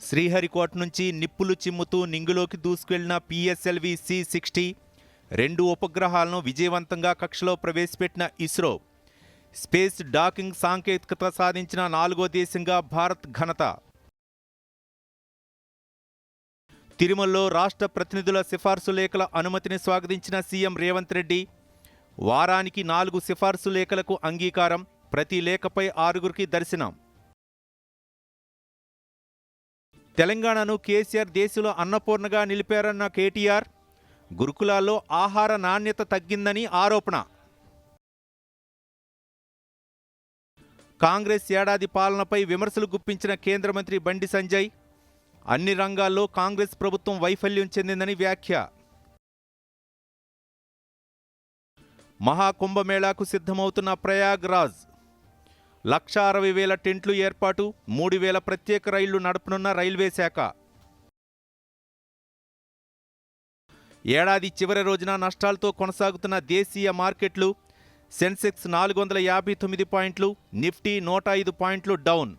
శ్రీహరికోట నుంచి నిప్పులు చిమ్ముతూ నింగులోకి దూసుకెళ్ళిన పిఎస్ఎల్వి సి సిక్స్టీ రెండు ఉపగ్రహాలను విజయవంతంగా కక్షలో ప్రవేశపెట్టిన ఇస్రో స్పేస్ డాకింగ్ సాంకేతికత సాధించిన నాలుగో దేశంగా భారత్ ఘనత. తిరుమలలో రాష్ట్ర ప్రతినిధుల సిఫార్సు లేఖల అనుమతిని స్వాగతించిన సీఎం రేవంత్ రెడ్డి వారానికి నాలుగు సిఫార్సు లేఖలకు అంగీకారం ప్రతి లేఖపై ఆరుగురికి దర్శనం. తెలంగాణను కేసీఆర్ దేశంలో అన్నపూర్ణగా నిలిపారన్న కేటీఆర్ గురుకులాల్లో ఆహార నాణ్యత తగ్గిందని ఆరోపణ. కాంగ్రెస్ ఏడాది పాలనపై విమర్శలు గుప్పించిన కేంద్ర మంత్రి బండి సంజయ్ అన్ని రంగాల్లో కాంగ్రెస్ ప్రభుత్వం వైఫల్యం చెందిందని వ్యాఖ్య. మహాకుంభమేళాకు సిద్ధమవుతున్న ప్రయాగ్రాజ్ లక్ష అరవై వేల టెంట్లు ఏర్పాటు మూడు వేల ప్రత్యేక రైళ్ళు నడపనున్న రైల్వే శాఖ. ఏడాది చివరి రోజున నష్టాలతో కొనసాగుతున్న దేశీయ మార్కెట్లు సెన్సెక్స్ నాలుగు వందల యాభై తొమ్మిది పాయింట్లు నిఫ్టీ నూట ఐదు పాయింట్లు డౌన్.